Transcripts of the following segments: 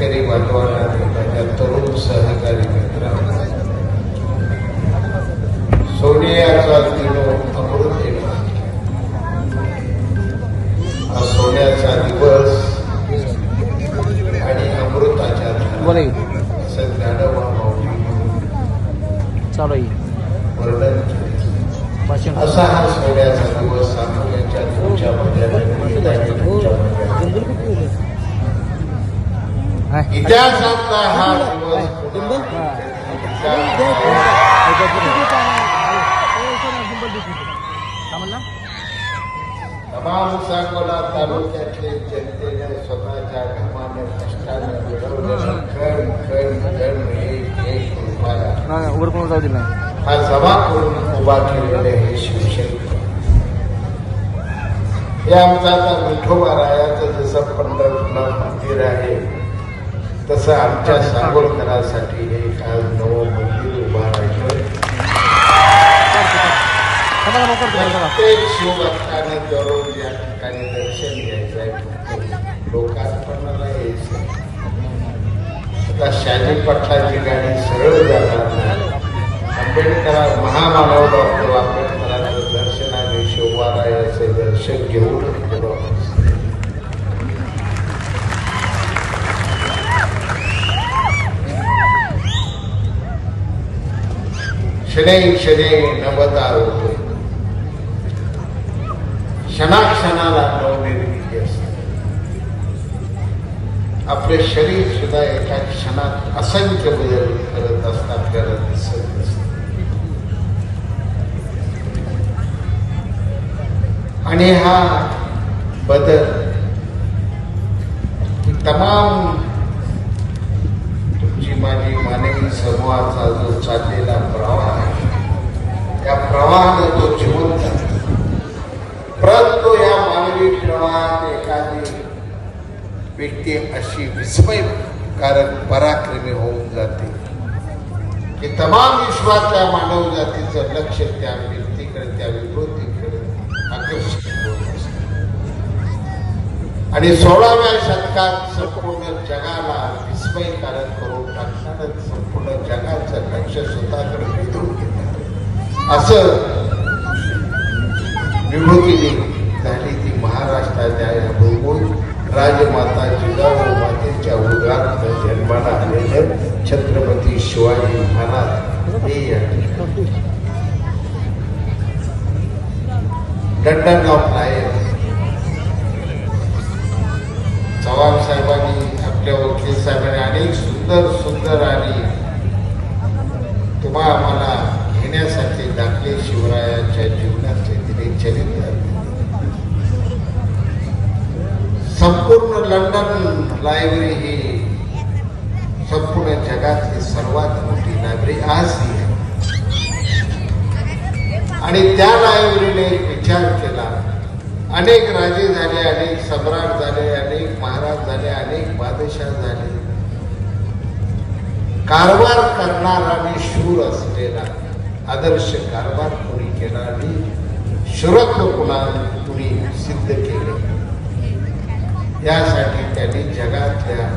शेतकरी बांधवांना माझ्या तरुण सहकारी मित्रांनो सोनियाचा वर कोण जाऊ दिला. हा जमा करून उभा केलेले हे शिवशंकर हे आमचं आता विठोबा रायाचं जसं पंढरपूरला मंदिर आहे तसं आमच्या सांगोलकरासाठी हे काल नवं मंदिर उभा राहिलं. प्रत्येक शिवभक्तानं दररोज आपला शाहीर पक्षाची गाणी सरळ आंबेडकर महामानव डॉक्टर आंबेडकर दर्शन आम्ही शिवरायाचं दर्शन घेऊन गेलो. क्षणे क्षणे नवता होतो. क्षणाक्षणाला नवनिर्मिती असते. आपले शरीर सुद्धा एका क्षणात असंख्य बदल करत असतात आपल्याला दिसत आणि हा बदल तमाम तुमची माझी मानवी समूहाचा जो चाललेला प्रवाह आहे त्या प्रवाहाने तो जिवंत परंतु या मानवी प्रवाहात एखादी व्यक्ती अशी विस्मय कारण पराक्रमी होऊन जाते. की तमाम विश्वातल्या मानव जातीचं लक्ष त्या व्यक्तीकडे त्या विकृतीकडे आकर्षित होत आणि सोळाव्या शतकात संपूर्ण जगाला विस्मयकारक करून टाकणारच संपूर्ण जगाचं लक्ष स्वतःकडे वेधून घेणार असं विभूतीने झाली ती महाराष्ट्राच्या या भूमूत राजमाता जिजाऊ मातेच्या उदात जन्माला आलेलं छत्रपती शिवाजी महाराज हे या ठिकाणी लंडन ऑफ लायन चव्हाण साहेबांनी आपल्या वकील साहेबांनी अनेक सुंदर सुंदर आणि तुम्हा आम्हाला घेण्यासाठी दाखले शिवरायांच्या जीवनाचे दिले चरित्र. संपूर्ण लंडन लायब्ररी ही संपूर्ण जगातली सर्वात मोठी लायब्ररी आज ही आहे. आणि त्या लायब्ररीने विचार केला. अनेक राजे झाले अनेक सम्राट झाले अनेक महाराज झाले अनेक बादशाह झाले. कारभार करणारा आणि शूर असलेला आदर्श कारभार कोणी केला आणि शुरत्व कुणा कुणी सिद्ध केले. यासाठी त्यांनी जगातल्या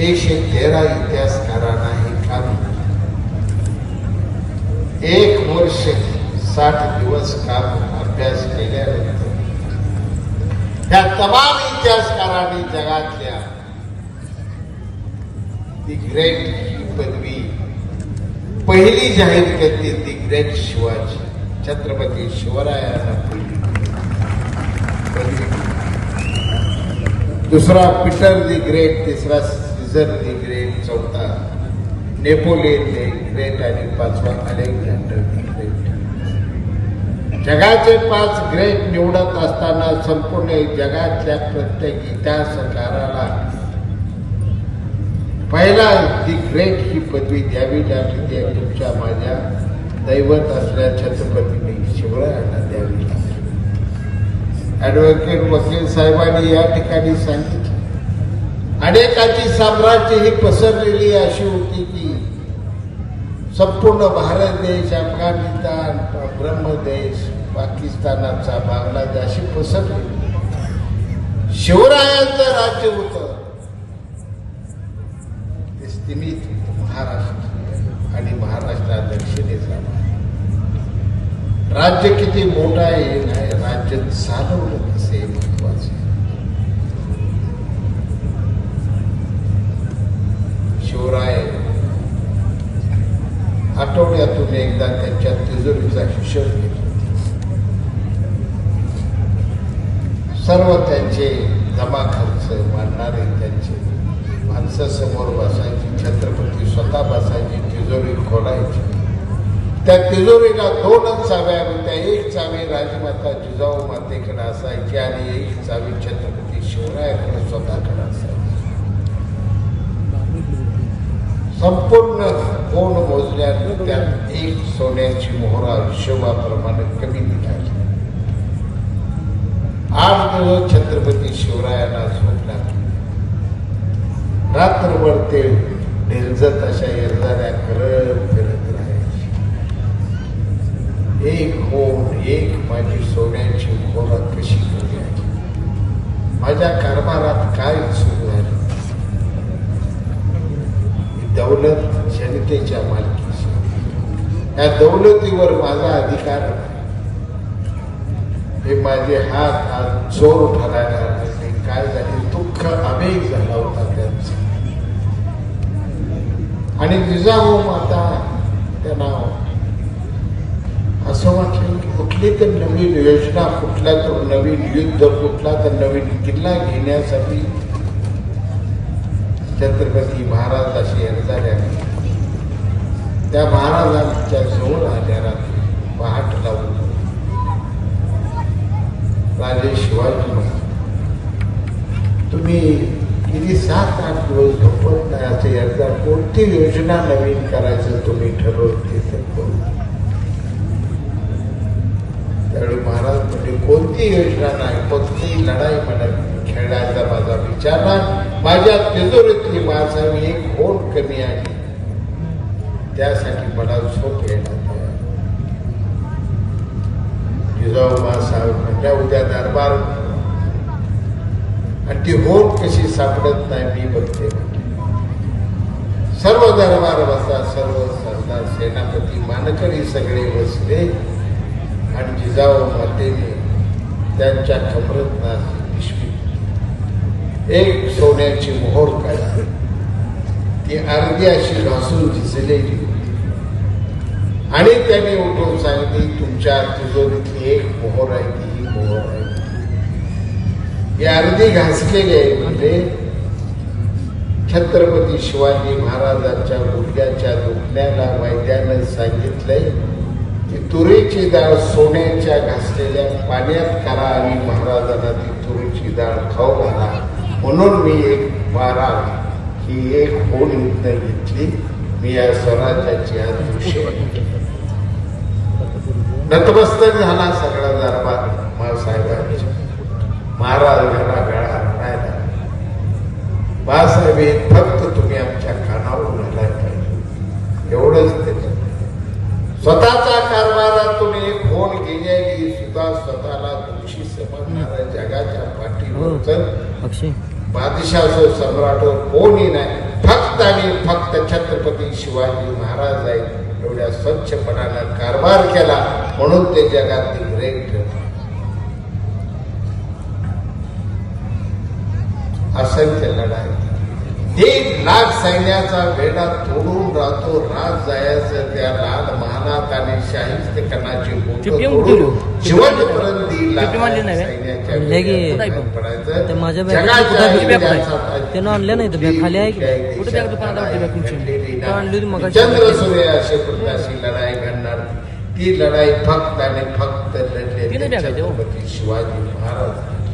एकशे तेरा इतिहासकारांना हे काम एक वर्ष साठ दिवस काम अभ्यास केल्यानंतर त्या तमाम इतिहासकारांनी जगातल्या दी ग्रेट ही पदवी पहिली जाहीर केली दी ग्रेट शिवाजी। छत्रपती शिवरायांना पहिली पदवी दुसरा पीटर दी ग्रेट तिसरा सीझर दी ग्रेट चौथा नेपोलियन दी ग्रेट आणि पाचवा अलेक्झांडर दी ग्रेट। जगाचे पाच ग्रेट निवडत असताना संपूर्ण जगातल्या प्रत्येक इतिहासकाराला पहिला ती ग्रेट ही पदवी द्यावी लागली ती तुमच्या माझ्या दैवत असल्या छत्रपतीने शिवरायांना द्यावी लागली. वकील साहेबांनी या ठिकाणी सांगितलं. अनेकाची साम्राज्य ही पसरलेली अशी होती की संपूर्ण भारत देश अफगाणिस्तान ब्रह्मदेश पाकिस्तानाचा बांगलादेशी अशी शिवरायांचं राज्य होतं. ते स्थिमित महाराष्ट्र आणि महाराष्ट्रा दक्षिणेचा राज्य किती मोठं आहे हे नाही. राज्य चालवलं कसे महत्त्वाचे शिवराय आठवड्यातून एकदा त्यांच्या तिजोरीचा हिशोब घेतो सर्व त्यांचे जमा खर्च मांडणारे त्यांचे. माणसं समोर बसायची छत्रपती स्वतः बसायची तिजोरी खोलायची. त्या तिजोरीला दोनच चाव्या होत्या एक चावी राजमाता जिजाऊ मातेकडे असायची आणि एक चावी छत्रपती शिवरायाकडे स्वतःकडे असायची. संपूर्ण कोण मोजल्यानं त्यात एक सोन्याची मोहरा हिशोबाप्रमाणे कमी निघाली. आठ छत्रपती शिवरायांना झोप लागली रात्रभर ते ढेलजत अशा येरदाऱ्या करत फिरत राहायची. एक होऊन एक माझी सोन्याची खोरा कशी गेली आहे माझ्या कारभारात काय सुरू झालं दौलत जनतेच्या मालकीची या दौलतीवर माझा अधिकार नाही. हे माझे हात हात चोर ठरायला लागले. काय झाले दुःख आवेग झाला होता त्यांचा. आणि जिजाऊ माता त्यांना असं वाटलं की कुठली तर नवीन योजना कुठला तर नवीन युद्ध कुठला तर नवीन किल्ला घेण्यासाठी छत्रपती महाराज असे येणाऱ्या त्या महाराजांच्या जवळ आल्या रात्री पहाट लावून राजे शिवाजी महाराज तुम्ही किती सात आठ दिवस झोपत नाही असं एकदा कोणती योजना नवीन करायचं तुम्ही ठरवते तर त्यावेळी महाराज म्हणजे कोणती योजना नाही कोणती लढाई म्हणत खेळायचा माझा विचार नाही. माझ्या तिजोरीतली माझावी एक होण कमी आहे त्यासाठी मला झोप येणार जिजाऊ साहेब म्हणजे उद्या दरबार आणि ती होण कशी सापडत नाही मी बघते सर्व दरबार बसा सर्व सरदार सेनापती मानकरी सगळे बसले. आणि जिजाऊ मातेने त्यांच्या कमरत पिशवी एक सोन्याची मोहोर काढली. ती अर्धी अशी घासून झिजलेली. आणि त्याने उठून सांगितली तुमच्या तिजोरीतली एक मोहर आहे ती ही मोहर आहे? ही अर्धी घासलेली आहे. म्हणजे छत्रपती शिवाजी महाराजांच्या गुडघ्याच्या दुखण्याला वैद्यानं सांगितलंय की तुरीची डाळ सोन्याच्या घासलेल्या पाण्यात करा आणि महाराजांना ती तुरीची डाळ खाऊ घाला. म्हणून मी एक बारा ही एक होण युद्ध घेतली. मी या स्वराज्याची आज दृश्य नतमस्तक झाला सगळा दरबार मासाहेबांच्या महाराज घरा गळा रडायला बाळासाहेब हे फक्त तुम्ही आमच्या कानावर घालायला पाहिजे. एवढंच त्याचं स्वतःच्या कारभारातून एक होण गेलेली सुद्धा स्वतःला दोषी समजणाऱ्या जगाच्या पाठीवर तर अक्षय. बादशाह सम्राट हो, कोणी नाही. फक्त आणि फक्त छत्रपती शिवाजी महाराज आहेत. एवढ्या स्वच्छपणानं कारभार केला म्हणून ते जगातील ग्रेट ठरले. असंख्य लढाई. लाख सैन्याचा वेढा तोडून राहतो राज जायचं त्या लाल महानात आणि शाहिस्त कणाची. जिवंतपर्यंत. चंद्र सूर्य अशी प्रकाशी लढाई घडणार. ती लढाई फक्त आणि फक्त लढले हो? शिवाजी महाराज.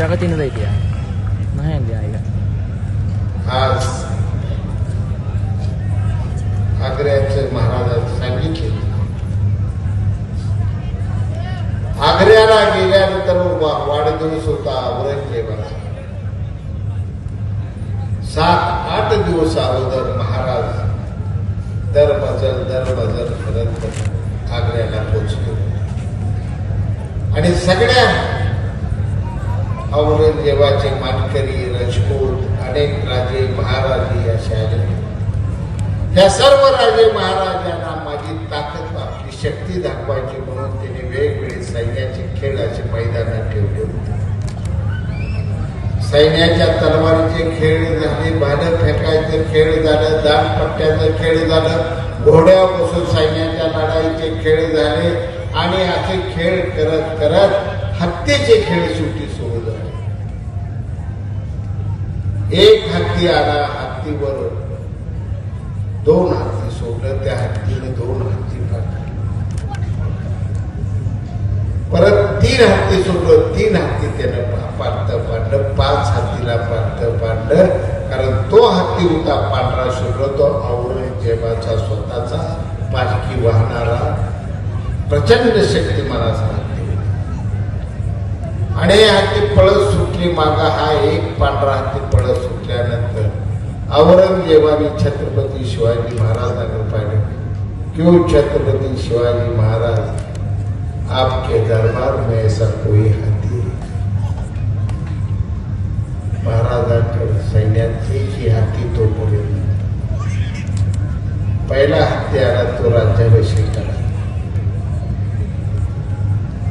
बॅगा तिनं जायची नाही आग्र्याचे महाराजांनी सांगितले आग्र्याला गेल्यानंतर वा- वाढदिवस होता औरंगजेबाचा सात आठ दिवस अगोदर महाराज दर मजल दर मजल करत आग्र्याला पोचले आणि सगळ्या औरंगजेबाचे मानकरी राजपूत अनेक राजे महाराजे असे आले. त्या सर्व राजे महाराजांना माझी ताकद आपली शक्ती दाखवायची म्हणून त्यांनी वेगवेगळे सैन्याचे खेळ असे मैदानात ठेवले होते. सैन्याच्या तलवारीचे खेळ झाले भालं फेकायचं खेळ झालं दानपट्ट्याचं खेळ झालं घोड्या बसून सैन्याच्या लढाईचे खेळ झाले आणि असे खेळ करत करत हत्तीचे खेळ सुटी सुरू एक हत्ती आला हत्तीवर दोन हत्ती सोडलं त्या हत्तीने दोन हत्ती पाडले परत तीन हत्ती सोडलं तीन हत्ती त्यानं पा- पाडतं पाडलं पाच हत्तीला पाडतं पाडलं कारण तो हत्ती होता पांढरा शुभ्र तो औरंगजेबाचा स्वतःचा पालखी वाहणारा प्रचंड शक्ती मला आणि हाती पळत सुटली मागा हा एक पांढरा हाती पळत सुटल्यानंतर औरंगजेबाने छत्रपती शिवाजी महाराजांना पाहिलं क्यों छत्रपती शिवाजी महाराज आपके दरबार में ऐसा कोई है?" महाराजांकडे सैन्यात एकही हाती तो पुढे पहिला हत्ती आला तो राज्याभिषेकाला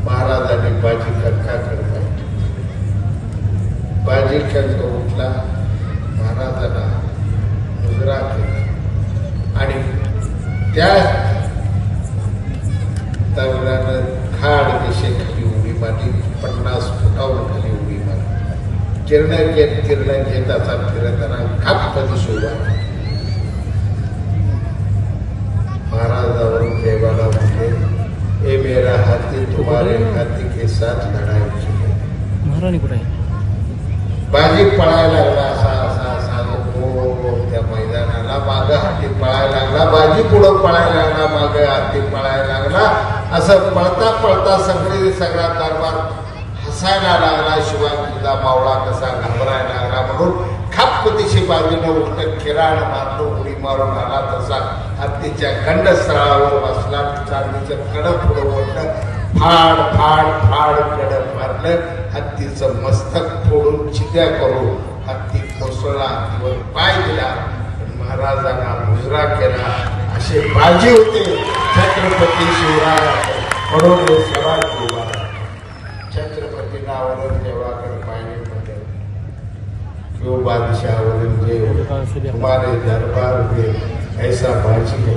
महाराजांनी बाजी कंकाकडे पाहिजे बाजी कंक उठला महाराजांना मुजरा केला आणि त्या तरुणानं खाड दिशेखाली उडी मारली पन्नास फुटावून खाली उडी मारली किरण घेत किरण घेत असा फिरताना खापमध्ये शोभा महाराजावरून देवाला म्हटले ए मेरा हाती तुम्हारे हाती के साथ लढाई महाराणी कुठे बाजी पळायला लागला असा असा असा त्या मैदानाला. माग हाती पळायला लागला बाजी पुढं पळायला लागला माग हाती पळायला लागला. असं पळता पळता सगळे सगळा दरबार हसायला लागला शिवाजीचा मावळा कसा घाबरायला लागला म्हणून खापतीशी बाजूने उलट खिराण मारलो उडी मारून आला तसा. हत्तीच्या खंडस्थळावर बसला चांदीचं कडक पुढं ओढलं. फाड फाड फाड कडक हत्तीचं मस्तक फोडून चित्या करून हत्ती कोसळला हत्तीवर पाय दिला. महाराजांना मुजरा केला. असे बाजी होते. छत्रपती शिवराय म्हणून हे सवाल उभा छत्रपतींना औरंगजेबाकडे पाहिले म्हणजे किंवा बादशावरून औरंगजेब तुम्हाला दरबार में ऐसा बाजी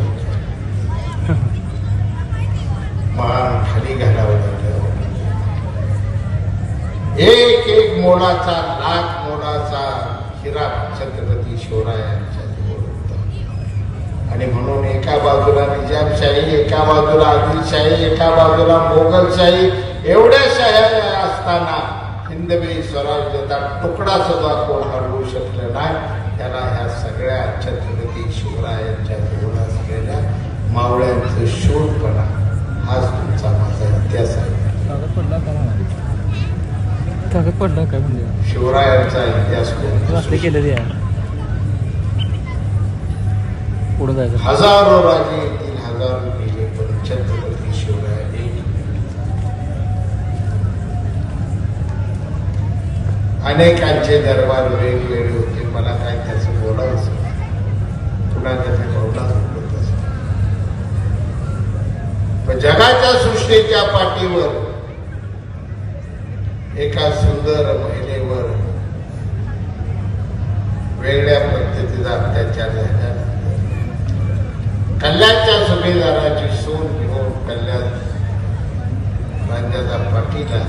महान खाली घालावं. एक एक मोलाचा लाख मोलाचा हिरा छत्रपती शिवरायांच्या जवळ होता. आणि म्हणून एका बाजूला निजामशाही एका बाजूला आदिलशाही एका बाजूला मोगलशाही एवढ्या शाह्या असताना हिंदवी स्वराज्याचा तुकडा सुद्धा कोण हरवू शकलं नाही त्याला ह्या सगळ्या छत्रपती शिवरायांच्या जवळ असलेल्या मावळ्यांचं शोधपणा हाच तुमचा माझा इतिहास आहे. पडला काय म्हणजे शिवरायांचा इतिहास कोण असले केलं ते आहे. पुढं जायचं. हजारो राजे येतील हजारो गेले पण छत्रपती शिवराय एक अनेकांचे दरबार वेगवेगळे होते. मला काय त्याचं बोलायचं? पुन्हा त्याचं असं. पण जगाच्या सृष्टीच्या पाठीवर एका सुंदर महिलेवर वेगळ्या पद्धतीचा अत्याचार झाला कल्याणच्या सुभेदाराची सून घेऊन कल्याण राज्याचा पाठीला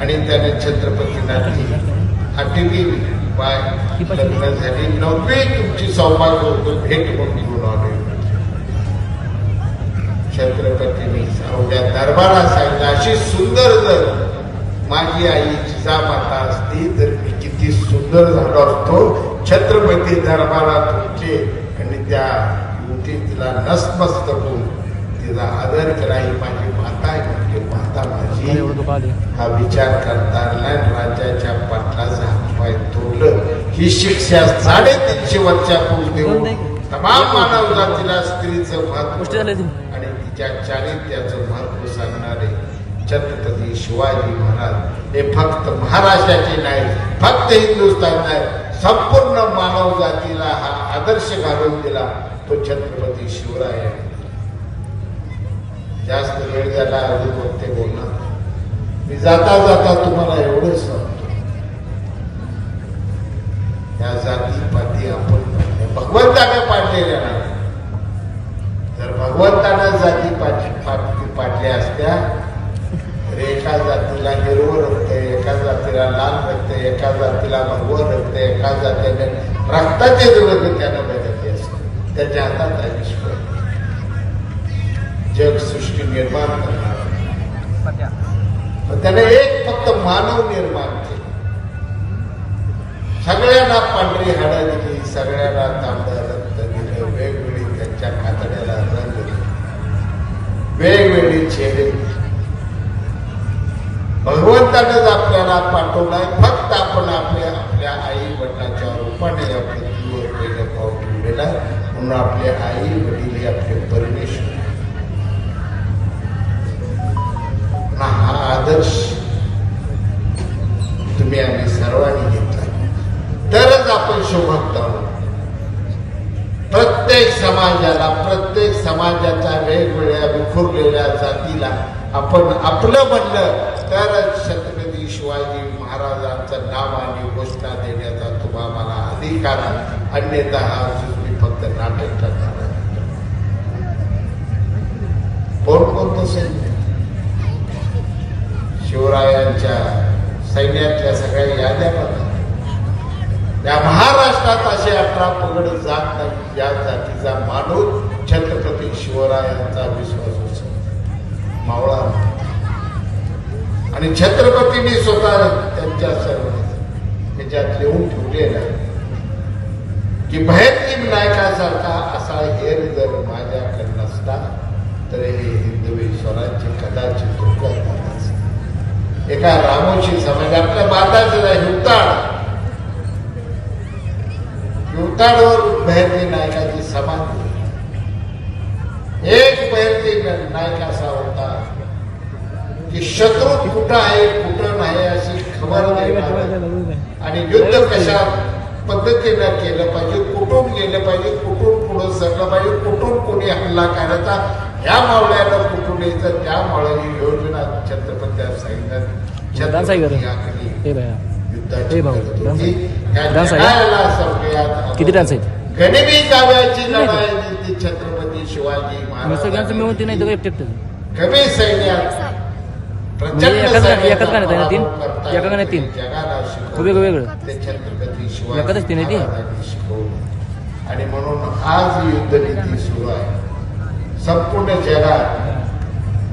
आणि त्याने छत्रपती नाती आठवी बाय लग्न झाली. नववी तुमची सौभाग्य होतो भेट म्हणून घेऊन आले. छत्रपतीने अवघ्या दरबारात सांगितलं अशी सुंदर जर माझी आई जिजामाता असती तर मी सुंदर झालो असतो छत्रपती दरबारात तुमचे आणि त्या युवती तिला नसमस्त होऊन तिचा आदर केला ही माझी माता आहे. म्हणजे माता माझी हा विचार करताना राज्याच्या पाटलाचा हातपाय तोडलं. ही शिक्षा साडेतीनशे वर्षापूर्वी देऊन तमाम मानव जातीला स्त्रीचं महत्त्व आणि तिच्या चारित्र्याचं महत्त्व सांगणारे छत्रपती शिवाजी महाराज. हे फक्त महाराष्ट्राचे नाही फक्त हिंदुस्थान नाही संपूर्ण मानव जातीला हा आदर्श घालून दिला तो छत्रपती शिवराय. जास्त वेळ झाला अजून बघते बोलणार मी जाता जाता तुम्हाला एवढं सांगतो. या जाती पाती आपण पाडल्या. भगवंताने पाडलेल्या नाही जर भगवंतानं जाती पाठी पाठी पाडल्या असत्या तर एका जातीला हिरवं रक्त एका जातीला लाल रक्त एका जातीला भगवं रक्त एका जातीने रक्ताचे रंग त्यानं बदलले असते त्याच्या हातात आहे विश्व. जग सृष्टी निर्माण करणार. त्याने एक फक्त मानव निर्माण केला. सगळ्यांना पांढरी हाडं दिली सगळ्यांना तांबडं रक्त दिलं वेगवेगळी त्यांच्या कातड्याला रंग दिले. वेगवेगळी चेहरे भगवंतानंच आपल्याला पाठवलाय. फक्त आपण आपल्या आपल्या आई वडिलाच्या रूपाने या पृथ्वीवर पहिलं ठेवलेला आहे. म्हणून आपले आई वडील हे आपले परमेश्वर ना हा आदर्श तुम्ही आम्ही सर्वांनी घेतला. तरच आपण शोभक्त आहोत. प्रत्येक समाजाला प्रत्येक समाजाच्या वेगवेगळ्या विखुरलेल्या जातीला आपण आपलं म्हणलं तरच छत्रपती शिवाजी महाराजांचं नाव आणि घोषणा देण्याचा तुम्हा मला अधिकार अन्यथा हा फक्त नाटक करणार कोण कोणतं सैन्य? शिवरायांच्या सैन्यातल्या सगळ्या याद्या बघा. त्या महाराष्ट्रात असे अठरा पगड जात नाही. या जातीचा माणूस छत्रपती शिवरायांचा विश्वास असतो मावळा. आणि छत्रपतींनी स्वतः त्यांच्या सर्व त्याच्यात लिहून ठेवलेला की भयंकीम नायकासारखा असा हेर जर माझ्याकडे नसता तर हे हिंदवी स्वराज्य कदाचित धोक्यात झाला एका रामोशी समाज आपल्या हिवताड हिवताडवर भैरजी नायकाची समाधी. एक भैरजी नायक असा होता की शत्रू कुठं आहे कुठं नाही अशी खबर नाही आणि युद्ध कशा पद्धतीनं केलं पाहिजे कुठून गेलं पाहिजे कुठून पुढं सरलं पाहिजे कुठून कोणी हल्ला करायचा ह्या मावळ्याला कुठून यायचं त्या मावळ्याची योजना छत्रपती सांगितलं किती डान्स आहेत गनिमी काव्याची लढाई छत्रपती शिवाजी मी सगळ्यांचं मिळून महाराज ते नाही कमी सैन्यात म्हणजे एकाच गाण्यात- सैन्याचा एकाच गाण्यात आहे ना तीन? पराभव करता एका गाण्यात तीन? जगाला शिकवलं. वेगळं वेगळं ते छत्रपती शिवाजी एकाच तीन आहे ती? महाराजांनी शिकवलं आणि म्हणून आज युद्धनीती सुरू आहे संपूर्ण जगात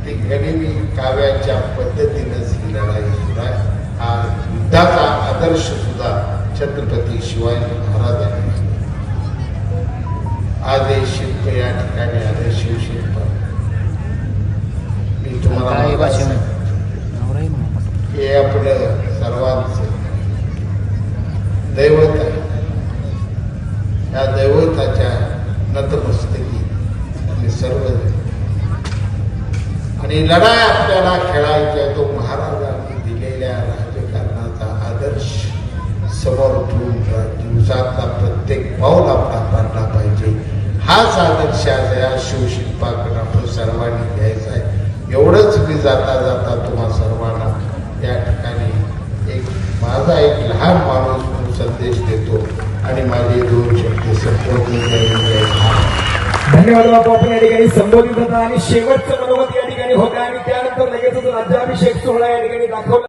ती गनिमी काव्याच्या पद्धतीनं ही लढाई सुरू आहे हा युद्धाचा आदर्श सुद्धा छत्रपती शिवाजी महाराजांनी आज हे शिल्प या ठिकाणी आले शिवशिल्प मी तुम्हाला काय मागास भाषा सांगतो. नवरा आहे म्हणून. हे आपलं सर्वांचं दैवत आहे. या दैवताच्या नतमस्तकी आम्ही सर्व आणि लढाई आपल्याला खेळायच्या तो महाराजांनी दिलेल्या राजकारणाचा आदर्श समोर ठेवून दिवसातला प्रत्येक पाऊल आपला पाडला पाहिजे. हाच आदर्श आज या शिवशिल्पाकडे आपण सर्वांनी घ्यायचा आहे. एवढंच मी जाता जाता तुम्हा सर्वांना त्या ठिकाणी एक माझा एक लहान माणूस म्हणून संदेश देतो आणि माझे दोन शब्द संपूर्ण धन्यवाद बापू आपण या ठिकाणी संबोधित होता आणि शेवटचं मनोगत या ठिकाणी होतं आणि त्यानंतर लगेचच राज्याभिषेक सोहळा या ठिकाणी दाखवला.